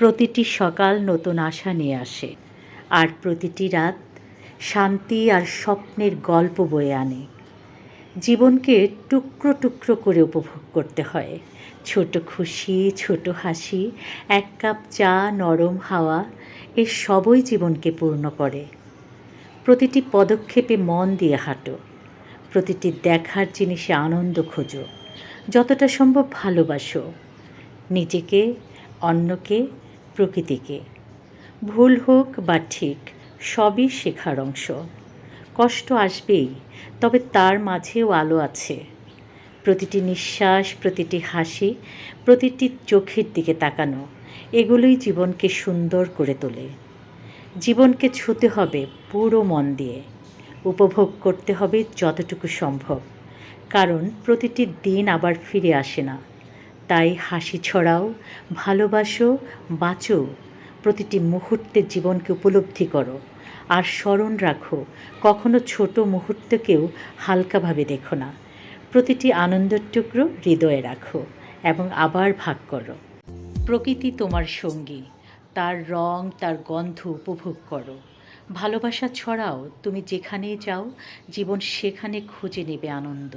প্রতিটি সকাল নতুন আশা নিয়ে আসে, আর প্রতিটি রাত শান্তি আর স্বপ্নের গল্প বয়ে আনে। জীবনকে টুকরো টুকরো করে উপভোগ করতে হয়। ছোট খুশি, ছোট হাসি, এক কাপ চা, নরম হাওয়া এর সবই জীবনকে পূর্ণ করে। প্রতিটি পদক্ষেপে মন দিয়ে হাঁটো। প্রতিটি দেখার জিনিসে আনন্দ খোঁজো। যতটা সম্ভব ভালোবাসো। নিজেকে, অন্যকে প্রকৃতিকে। ভুল হোক বা ঠিক, সবই শেখার অংশ। কষ্ট আসবেই, তবে তার মাঝেও আলো আছে। প্রতিটি নিঃশ্বাস, প্রতিটি হাসি, প্রতিটি চোখের দিকে তাকানো, এগুলোই জীবনকে সুন্দর করে তোলে। জীবনকে ছুতে হবে পুরো মন দিয়ে। উপভোগ করতে হবে যতটুকু সম্ভব। কারণ প্রতিটি দিন আবার ফিরে আসে না। তাই হাসি ছড়াও, ভালোবাসো, বাঁচো। প্রতিটি মুহূর্তে জীবনকে উপলব্ধি করো। আর স্মরণ রাখো, কখনো ছোট মুহূর্তকেও হালকাভাবে দেখো না। প্রতিটি আনন্দের টুকরো হৃদয়ে রাখো এবং আবার ভাগ করো। প্রকৃতি তোমার সঙ্গী, তার রং, তার গন্ধ উপভোগ করো। ভালোবাসা ছড়াও, তুমি যেখানেই যাও, জীবন সেখানে খুঁজে নেবে আনন্দ।